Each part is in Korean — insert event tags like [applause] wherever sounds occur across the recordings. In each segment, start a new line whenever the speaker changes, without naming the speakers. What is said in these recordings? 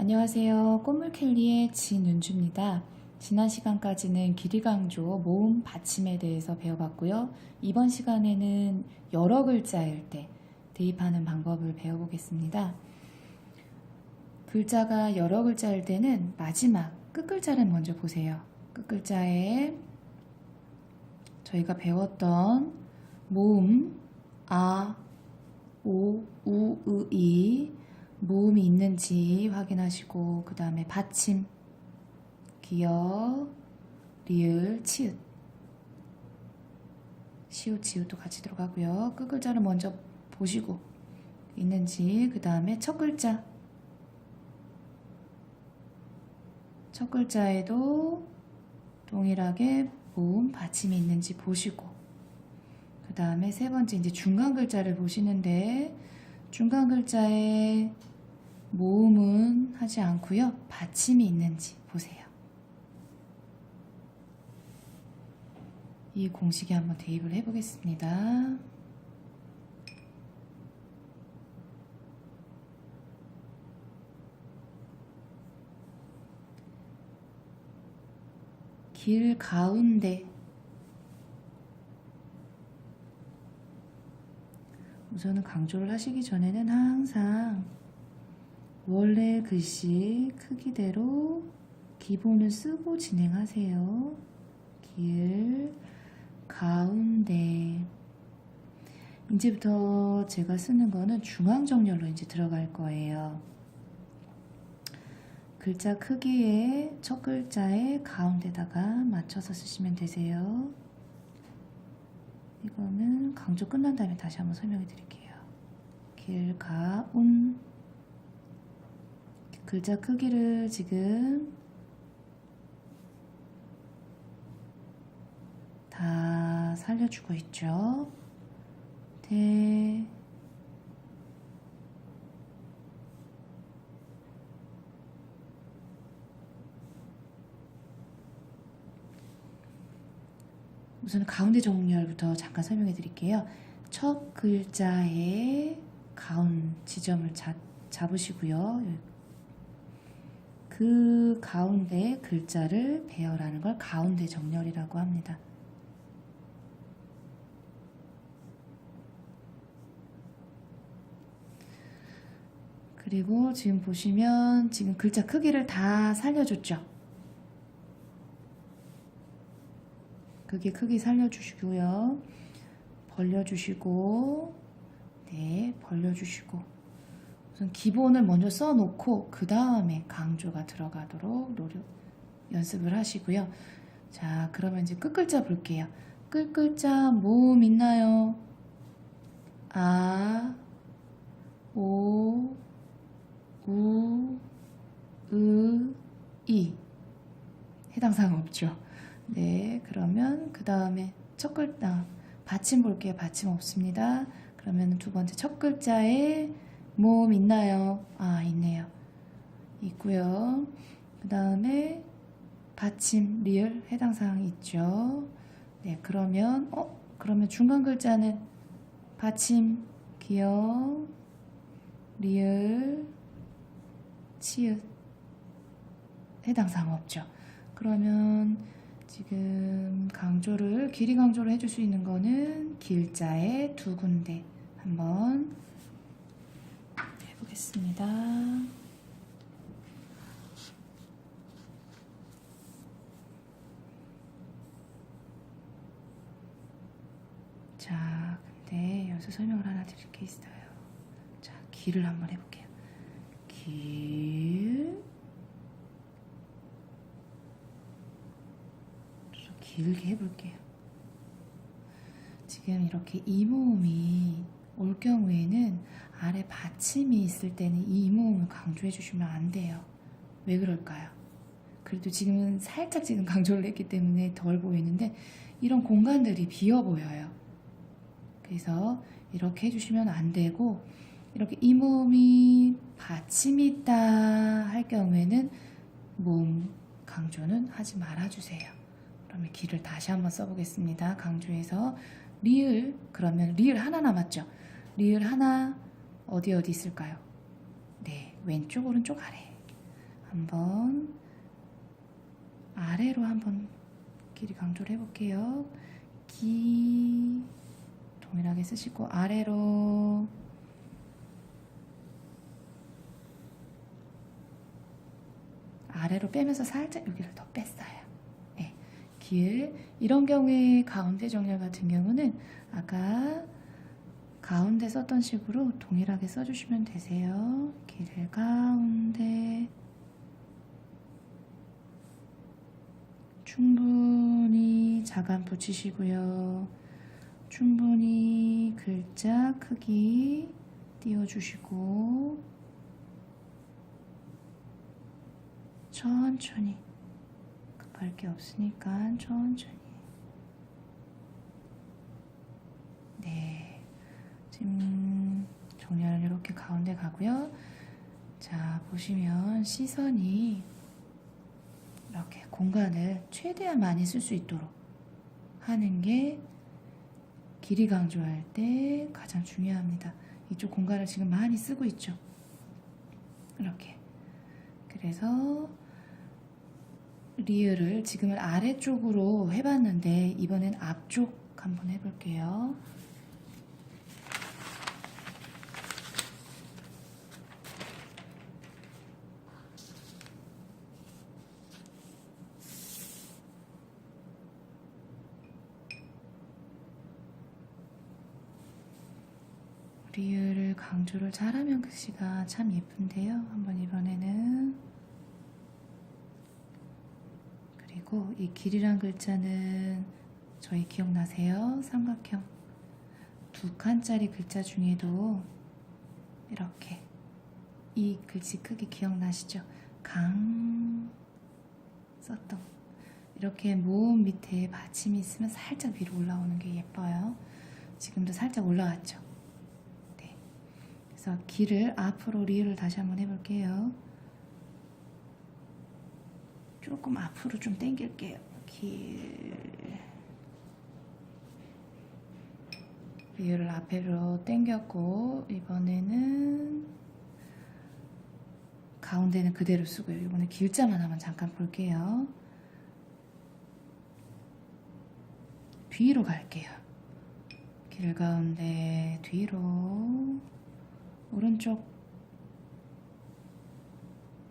안녕하세요. 꽃물켈리의 진은주입니다. 지난 시간까지는 길이 강조 모음 받침에 대해서 배워봤고요. 이번 시간에는 여러 글자일 때 대입하는 방법을 배워보겠습니다. 글자가 여러 글자일 때는 마지막 끝글자를 먼저 보세요. 끝글자에 저희가 배웠던 모음 아, 오, 우, 으, 이 모음이 있는지 확인하시고 그 다음에 받침. 기역 리을 치읓. 시옷 지읒도 같이 들어가고요. 끝 글자를 먼저 보시고 있는지 그 다음에 첫 글자. 첫 글자에도 동일하게 모음 받침이 있는지 보시고 그 다음에 세 번째 이제 중간 글자를 보시는데 중간 글자에 모음은 하지 않고요. 받침이 있는지 보세요. 이 공식에 한번 대입을 해보겠습니다. 길 가운데 우선은 강조를 하시기 전에는 항상 원래 글씨 크기대로 기본을 쓰고 진행하세요. 길, 가운데. 이제부터 제가 쓰는 거는 중앙정렬로 이제 들어갈 거예요. 글자 크기에 첫 글자의 가운데다가 맞춰서 쓰시면 되세요. 이거는 강조 끝난 다음에 다시 한번 설명해 드릴게요. 길, 가, 운. 글자 크기를 지금 다 살려주고 있죠. 대, 우선 가운데 정렬부터 잠깐 설명해 드릴게요. 첫 글자의 가운 지점을 잡, 잡으시고요. 그 가운데 글자를 배열하는 걸 가운데 정렬이라고 합니다. 그리고 지금 보시면 지금 글자 크기를 다 살려줬죠. 그게 크기 살려주시고요. 벌려주시고, 네, 벌려주시고. 우선 기본을 먼저 써놓고, 그 다음에 강조가 들어가도록 노력, 연습을 하시고요. 자, 그러면 이제 끝글자 볼게요. 끝글자 모음 있나요? 아, 오, 우, 으, 이. 해당 사항 없죠? 네, 그러면 그 다음에 첫 글자 받침 볼게요. 받침 없습니다. 그러면 두 번째 첫 글자에 모음 있나요? 아, 있네요. 있고요. 그 다음에 받침 리을 해당 사항이 있죠. 네, 그러면 어, 그러면 중간 글자는 받침 기역 리을 치읓 해당 사항 없죠. 그러면 강조를 길이 강조를 해줄 수 있는 거는 길자의 두 군데 한번 해보겠습니다. 자, 근데 여기서 설명을 하나 드릴 게 있어요. 자, 길을 한번 해볼게요. 길. 좀 길게 해볼게요. 지금 이렇게 이 모음이 올 경우에는 아래 받침이 있을 때는 이 모음을 강조해 주시면 안 돼요. 왜 그럴까요? 그래도 지금은 살짝 지금 [laughs] 강조를 했기 때문에 덜 보이는데 이런 공간들이 비어 보여요. 그래서 이렇게 해주시면 안 되고 이렇게 이 모음이 받침이 있다 할 경우에는 모음 강조는 하지 말아주세요. 그러면 길을 다시 한번 써보겠습니다. 강조해서 리을 그러면 리을 하나 남았죠. 리을 하나 어디 어디 있을까요? 네 왼쪽 오른쪽 아래 한번 아래로 한번 길이 강조를 해볼게요. 기 동일하게 쓰시고 아래로 아래로 빼면서 살짝 여기를 더 뺐어요. 네, 길 이런 경우에 가운데 정렬 같은 경우는 아까 가운데 썼던 식으로 동일하게 써주시면 되세요. 길 가운데 충분히 자간 붙이시고요. 충분히 글자 크기 띄워주시고 천천히 급할 게 없으니까 천천히 네 지금 정렬은 이렇게 가운데 가고요 자 보시면 시선이 이렇게 공간을 최대한 많이 쓸 수 있도록 하는 게 길이 강조할 때 가장 중요합니다. 이쪽 공간을 지금 많이 쓰고 있죠. 이렇게. 그래서 리을을 지금은 아래쪽으로 해봤는데 이번엔 앞쪽 한번 해볼게요. 리을을 강조를 잘하면 글씨가 참 예쁜데요. 한번 이번에는 그리고 이 길이란 글자는 저희 기억나세요? 삼각형 두 칸짜리 글자 중에도 이렇게 이 글씨 크기 기억나시죠? 강 썼던 이렇게 모음 밑에 받침이 있으면 살짝 위로 올라오는 게 예뻐요. 지금도 살짝 올라왔죠? 네. 그래서 길을 앞으로 리을을 다시 한번 해볼게요. 조금 앞으로 좀 당길게요. 길. 리을을 앞으로 당겼고 이번에는 가운데는 그대로 쓰고요. 이번에 길자만 한번 잠깐 볼게요. 뒤로 갈게요. 길 가운데 뒤로 오른쪽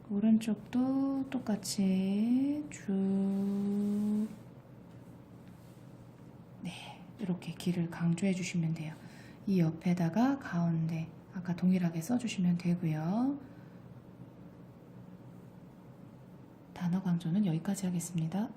오른쪽도 똑같이 쭉 네, 이렇게 길을 강조해 주시면 돼요. 이 옆에다가 가운데 아까 동일하게 써 주시면 되고요. 단어 강조는 여기까지 하겠습니다.